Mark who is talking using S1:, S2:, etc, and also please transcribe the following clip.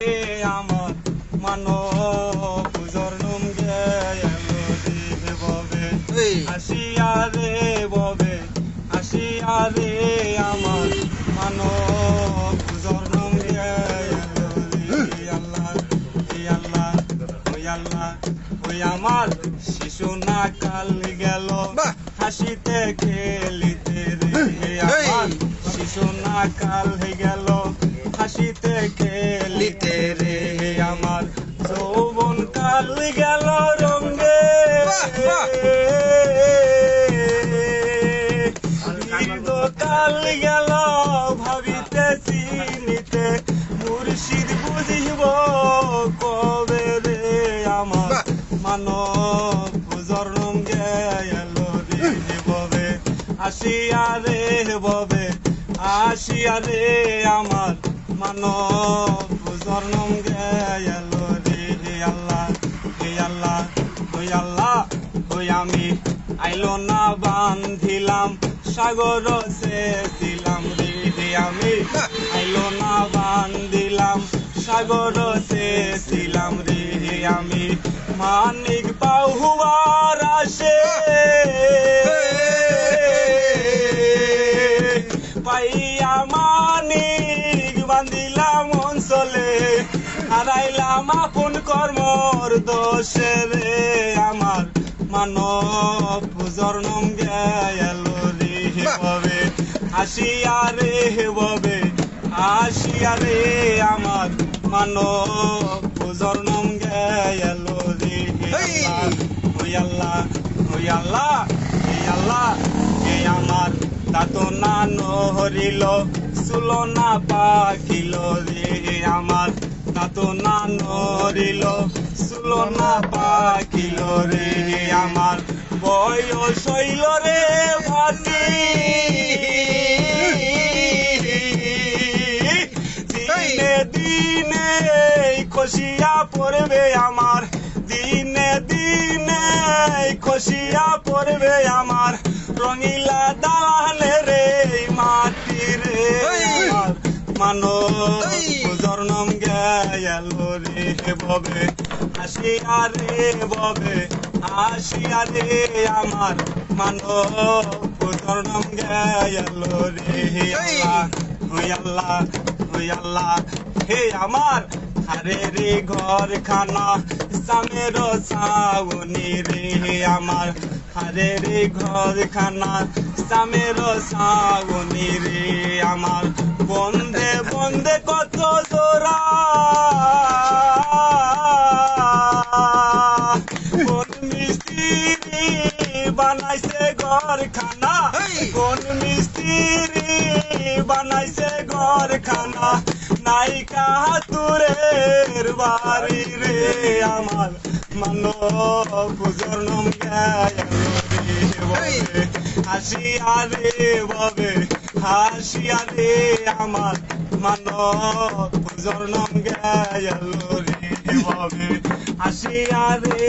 S1: আমার মানব জন্ম গেলো রে ববে আসিয়া রে ববে আসিয়া রে আমার মানব জন্ম গেলো রে আল্লাহ আল্লাহ ওই আল্লাহ ওই আমার শিশু না কাল গেল! হাসিতে খেলিতে রে আমার শিশু না কাল গেল। কাল গেল ভাবিতে চিনিতে মুর্শিদ বুঝিব কবে রে আমার! মানব জন্ম গেল রে ববে আসিয়া রে ববে আসিয়া রে আমার মানব জন্ম গেল রে আল্লাহ আল্লাহ আল্লাহ ওই আমি আইলো না বান্ধিলাম সাগর দিলাম রে হে আমি আইলো না বান্ধিলাম সাগর দিলাম রে আমি মানিক পাহুয়ার আসে। পাইয়া মানিক বান্ধিলাম অঞ্চলে, হারাইলাম আপন কর্মর দোষে রে আমার মানব জন্ম গেল রে ববে আসিয়া রে ববে আসিয়া রে আমার মানব জন্ম গেল রে ওই আল্লাহ ওই আল্লাহ এই আল্লাহ এ আমার তাতো না নহরিল সুলো না পাখিল রে আমার তাতো না নহরিল সুলো না পাখিল রে আমার। বয়স হইল রে ভাতি। দিনে দিনে খসিয়া পড়বে আমার। দিনে দিনে খসিয়া পড়বে আমার। রঙিলা গেল রে ববে আসিয়া রে ববে আসিয়া রে আমার মানব জন্ম গেল রে আল্লাহ ওই আল্লাহ ওই আল্লাহ হে আমার আরে রে ঘর খানা সামের সাউনি রে আমার আরে রে ঘর খানা সামের সাউনি রে। আমার বন্দে বন্দে কত মিস্ত্রি বানাইছে ঘর খানা
S2: এই!
S1: কোন মিস্ত্রি বানাইছে ঘর খানা নাইকা হাতুরের বাড়ি রে আমার। মানব জন্ম
S2: এই!
S1: হাসিয়া রে ববে হাসিয়া রে আমার। মানব জন্ম গেল রে ববে হাসিয়া রে